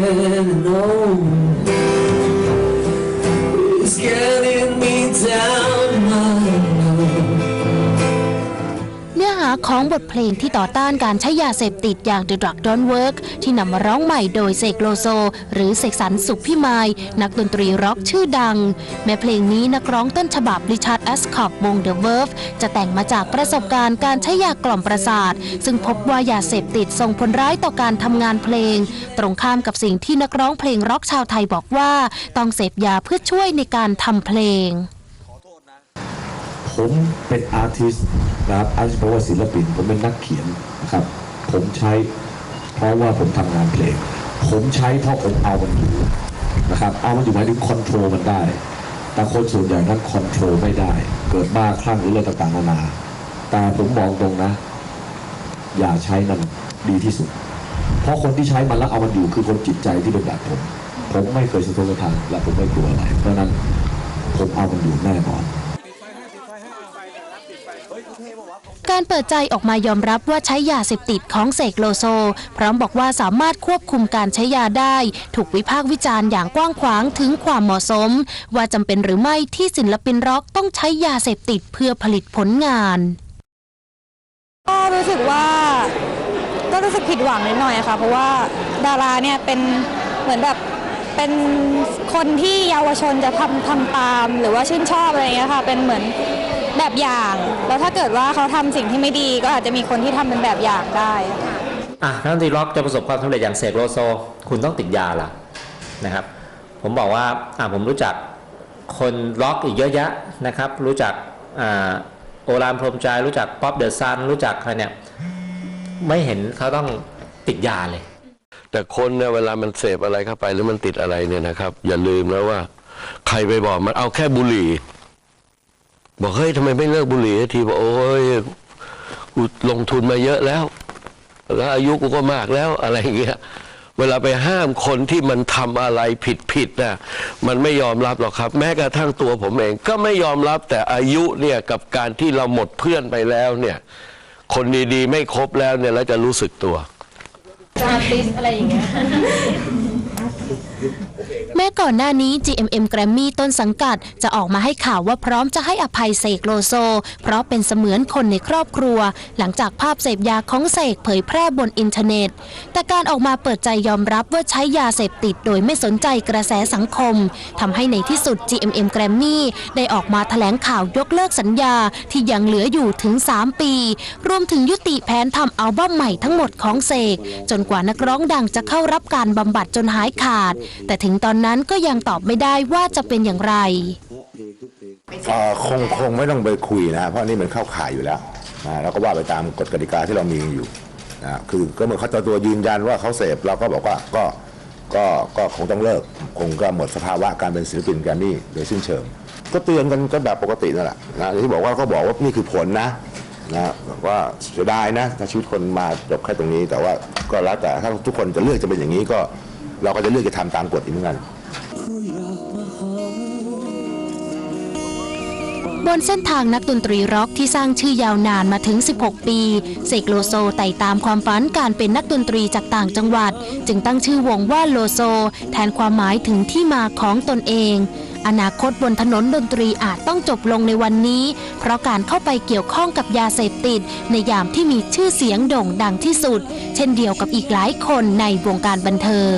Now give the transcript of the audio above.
heaven alone. ของบทเพลงที่ต่อต้านการใช้ยาเสพติดอย่าง The Drug Don't Work ที่นำมาร้องใหม่โดยเสกโลโซ หรือเสกสรรสุขพิมาย นักดนตรีร็อกชื่อดัง แม้เพลงนี้นักร้องต้นฉบับริชาร์ดแอสคอปวง The Verve จะแต่งมาจากประสบการณ์การใช้ยากล่อมประสาท ซึ่งพบว่ายาเสพติดส่งผลร้ายต่อการทำงานเพลง ตรงข้ามกับสิ่งที่นักร้องเพลงร็อกชาวไทยบอกว่า ต้องเสพยาเพื่อช่วยในการทำเพลง ผมเป็นอาร์ติสต์นะครับอาร์ติสต์แปลว่าศิลปิน ผมเป็นนักเขียนนะครับ ผมใช้เพราะว่าผมทำงานเพลง ผมใช้เพราะผมเอามันอยู่นะครับ เอามันอยู่หมายถึงคอนโทรลมันได้ แต่คนส่วนใหญ่นั้นคอนโทรลไม่ได้ เกิดบ้าคลั่งหรืออะไรต่างๆนานา แต่ผมมองตรงนะ อย่าใช้มันดีที่สุด เพราะคนที่ใช้มันแล้วเอามันอยู่คือคนจิตใจที่เป็นแบบผม ผมไม่เคยสะทกสะทานและผมไม่กลัวอะไร เพราะนั้นผมเอามันอยู่แน่นอน การเปิดใจออกมายอมรับว่าใช้ยาเสพติดของเสกโลโซ พร้อมบอกว่าสามารถควบคุมการใช้ยาได้ ถูกวิพากษ์วิจารณ์อย่างกว้างขวางถึงความเหมาะสม ว่าจำเป็นหรือไม่ที่ศิลปินร็อกต้องใช้ยาเสพติดเพื่อผลิตผลงานก็รู้สึกว่าก็รู้สึกผิดหวังนิดหน่อยค่ะ เพราะว่าดาราเนี่ยเป็นเหมือนแบบเป็นคนที่เยาวชนจะทำทำตาม หรือว่าชื่นชอบอะไรอย่างเงี้ยค่ะ เป็นเหมือน แบบอย่าง แล้วถ้าเกิดว่าเขาทำสิ่งที่ไม่ดีก็อาจจะมีคนที่ทำเป็นแบบอย่างได้อะนักดนตรีร็อกจะประสบความสำเร็จอย่างเสกโลโซ คุณต้องติดยาล่ะนะครับ ผมบอกว่าอะผมรู้จักคนร็อกอีกเยอะแยะนะครับ รู้จักอ่าโอรานพรหมใจรู้จักป๊อปเดอะซันรู้จักใครเนี่ยไม่เห็นเขาต้องติดยาเลย แต่คนเนี่ยเวลามันเสพอะไรเข้าไปหรือมันติดอะไรเนี่ยนะครับ อย่าลืมแล้วว่า ใครไปบอกมันเอาแค่บุหรี่ บอกเฮ้ยทำไมไม่เลิกบุหรี่ทีบอกโอ้ยกูลงทุนมาเยอะแล้ว แล้วอายุกูก็มากแล้วอะไรอย่างเงี้ยเวลาไปห้ามคนที่มันทำอะไรผิดผิดนะมันไม่ยอมรับหรอกครับ แม้กระทั่งตัวผมเอง ก็ไม่ยอมรับแต่อายุเนี่ยกับการที่เราหมดเพื่อนไปแล้วเนี่ย คนดีๆ ไม่ครบแล้วเนี่ยแล้วจะรู้สึกตัวจะตีอะไรอย่างเงี้ย แม้ก่อนหน้านี้ GMM Grammy ต้นสังกัด จะออกมาให้ข่าวว่าพร้อมจะให้อภัยเสกโลโซ เพราะเป็นเสมือนคนในครอบครัว หลังจากภาพเสพยาของเสกเผยแพร่บนอินเทอร์เน็ต แต่การออกมาเปิดใจยอมรับว่าใช้ยาเสพติดโดยไม่สนใจกระแสสังคมทำให้ในที่สุด GMM Grammy ได้ออกมาแถลงข่าวยกเลิกสัญญาที่ยังเหลืออยู่ถึง 3 ปี รวมถึงยุติแผนทำอัลบั้มใหม่ทั้งหมดของเสกจนกว่านักร้องดังจะเข้ารับการบำบัดจนหายขาด แต่ถึงตอนนั้นก็ยังตอบไม่ได้ว่าจะเป็นอย่างไร อ่อคงคงไม่ต้องไปคุยนะ เพราะนี่มันเข้าข่ายอยู่แล้วนะเราก็ว่าไปตามกฎกติกาที่เรามีอยู่นะคือก็เมื่อเขาเจ้าตัวยืนยันว่าเขาเสพเราก็บอกว่าก็ก็ก็คงต้องเลิก คงก็หมดสภาวะการเป็นศิลปินแกรมมี่โดยสิ้นเชิง ก็เตือนกันก็แบบปกตินั่นแหละนะที่บอกว่าเขาบอกว่านี่คือผลนะนะว่าเสียดายนะถ้าชีวิตคนมาจบแค่ตรงนี้ แต่ว่าก็แล้วแต่ถ้าทุกคนจะเลือกจะเป็นอย่างนี้ก็ เราก็จะเลือกจะทำตามกฎอีกเหมือนกัน บนเส้นทางนักดนตรีร็อกที่สร้างชื่อยาวนานมาถึง 16 ปีเสกโลโซไต่ตามความฝันการเป็นนักดนตรีจากต่างจังหวัด จึงตั้งชื่อวงว่าโลโซ แทนความหมายถึงที่มาของตนเอง อนาคตบนถนนดนตรีอาจต้องจบลงในวันนี้ เพราะการเข้าไปเกี่ยวข้องกับยาเสพติด ในยามที่มีชื่อเสียงโด่งดังที่สุด เช่นเดียวกับอีกหลายคนในวงการบันเทิง